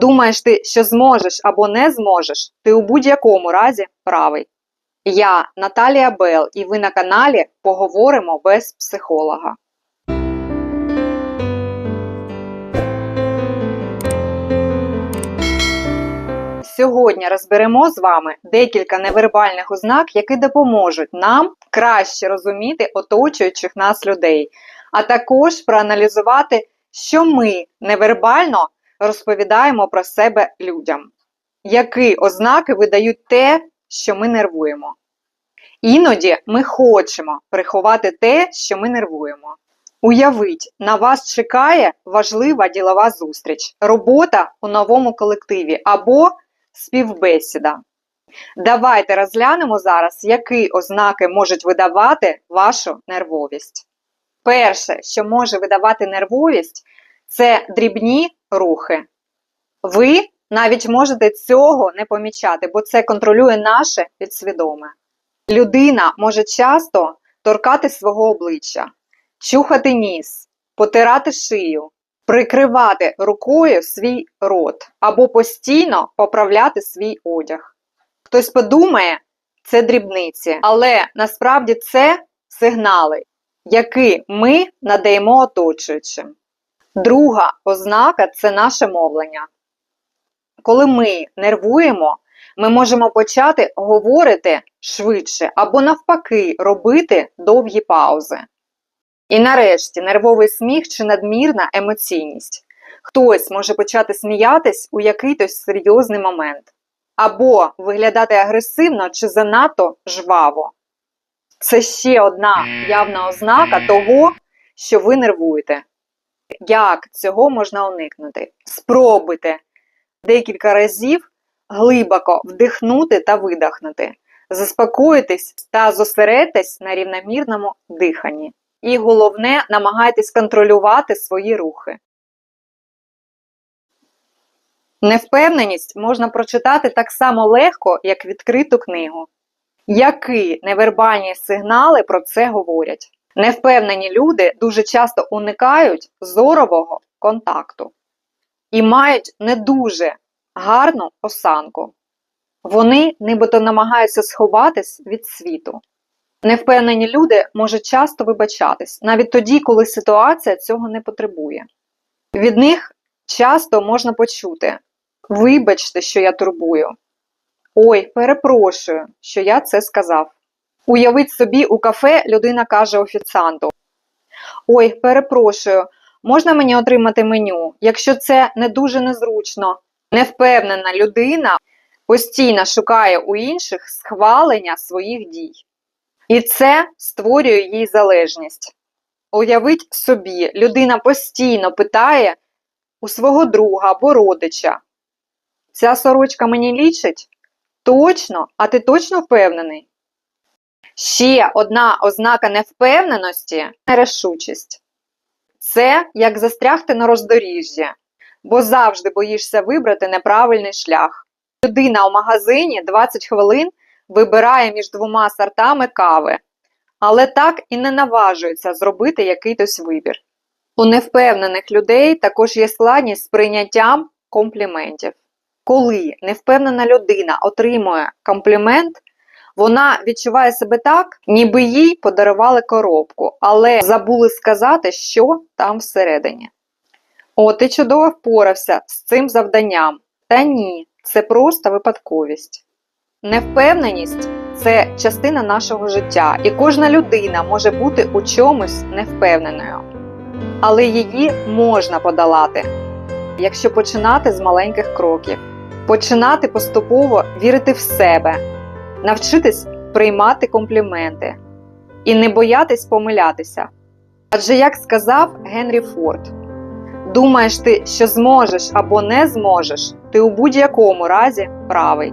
Думаєш ти, що зможеш або не зможеш, ти у будь-якому разі правий. Я Наталія Бел, і ви на каналі Поговоримо без психолога. Сьогодні розберемо з вами декілька невербальних ознак, які допоможуть нам краще розуміти оточуючих нас людей, а також проаналізувати, що ми невербально розповідаємо про себе людям, які ознаки видають те, що ми нервуємо. Іноді ми хочемо приховати те, що ми нервуємо. Уявіть, на вас чекає важлива ділова зустріч, робота у новому колективі або співбесіда. Давайте розглянемо зараз, які ознаки можуть видавати вашу нервовість. Перше, що може видавати нервовість, це дрібні рухи. Ви навіть можете цього не помічати, бо це контролює наше підсвідоме. Людина може часто торкати свого обличчя, чухати ніс, потирати шию, прикривати рукою свій рот або постійно поправляти свій одяг. Хтось подумає, це дрібниці, але насправді це сигнали, які ми надаємо оточуючим. Друга ознака це наше мовлення. Коли ми нервуємо, ми можемо почати говорити швидше або навпаки робити довгі паузи. І нарешті нервовий сміх чи надмірна емоційність. Хтось може почати сміятись у якийсь серйозний момент, або виглядати агресивно чи занадто жваво. Це ще одна явна ознака того, що ви нервуєте. Як цього можна уникнути? Спробуйте декілька разів глибоко вдихнути та видихнути, заспокоїтесь та зосередьтесь на рівномірному диханні. І головне, намагайтесь контролювати свої рухи. Невпевненість можна прочитати так само легко, як відкриту книгу. Які невербальні сигнали про це говорять? Невпевнені люди дуже часто уникають зорового контакту і мають не дуже гарну осанку. Вони нібито намагаються сховатись від світу. Невпевнені люди можуть часто вибачатись, навіть тоді, коли ситуація цього не потребує. Від них часто можна почути: Вибачте, що я турбую. Ой, перепрошую, що я це сказав. Уявіть собі, у кафе людина каже офіціанту: Ой, перепрошую, можна мені отримати меню, якщо це не дуже незручно. Невпевнена людина постійно шукає у інших схвалення своїх дій. І це створює їй залежність. Уявіть собі, людина постійно питає у свого друга або родича: Ця сорочка мені лічить? Точно, а ти точно впевнений? Ще одна ознака невпевненості нерішучість. Це як застрягти на роздоріжжі, бо завжди боїшся вибрати неправильний шлях. Людина у магазині 20 хвилин вибирає між двома сортами кави, але так і не наважується зробити якийсь вибір. У невпевнених людей також є складність з прийняттям компліментів. Коли невпевнена людина отримує комплімент, вона відчуває себе так, ніби їй подарували коробку, але забули сказати, що там всередині. О, ти чудово впорався з цим завданням. Та ні, це просто випадковість. Невпевненість це частина нашого життя, і кожна людина може бути у чомусь невпевненою. Але її можна подолати, якщо починати з маленьких кроків, починати поступово вірити в себе, навчитись приймати компліменти і не боятись помилятися. Адже, як сказав Генрі Форд, думаєш ти, що зможеш або не зможеш, ти у будь-якому разі правий.